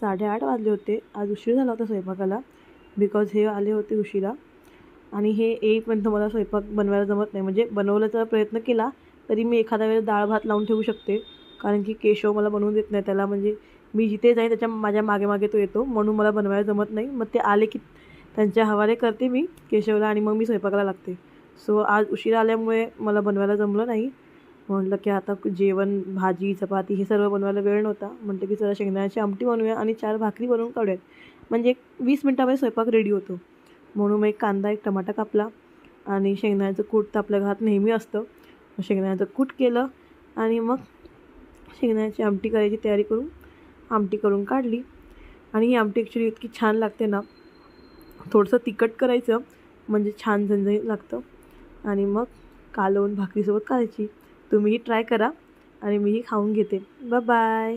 साडेआठ वाजले होते. आज उशीर झाला होता स्वयंपाकाला. बिकॉज हे आले होते उशिरा. आणि हे येईपर्यंत मला स्वयंपाक बनवायला जमत नाही. म्हणजे बनवल्याचा प्रयत्न केला तरी मी एखाद्या वेळेला डाळ भात लावून ठेवू शकते. कारण की केशव मला बनवून देत नाही. त्याला म्हणजे मी जिथे जाईन त्याच्या माझ्या मागे मागे तो येतो. म्हणून मला बनवायला जमत नाही. मग ते आले की त्यांच्या हवाले करते मी केशवला आणि मग मी स्वयंपाकाला लागते. सो आज उशिरा आल्यामुळे मला बनवायला जमलं नाही. म्हटलं की आता जेवण भाजी चपाती हे सर्व बनवायला वेळ नव्हता. म्हणते की चला शेंगदाण्याची आमटी बनवूया आणि चार भाकरी बनवून काढूयात. म्हणजे एक वीस मिनटामध्ये स्वयंपाक रेडी होतो. म्हणून मग एक कांदा एक टमाटा कापला आणि शेंगदाण्याचं कूट तर आपल्या घरात नेहमी असतं. शेंगदाण्याचं कूट केलं आणि मग शेंगदाण्याची आमटी करायची तयारी करून आमटी करून काढली. आणि ही आमटी ॲक्च्युली इतकी छान लागते ना थोडंसं तिखट करायचं म्हणजे छान झणझणीत लागतं. आणि मग कालवून भाकरीसोबत करायची. तुम्हीही ट्राय करा आणि मीही खाऊन घेते. Bye bye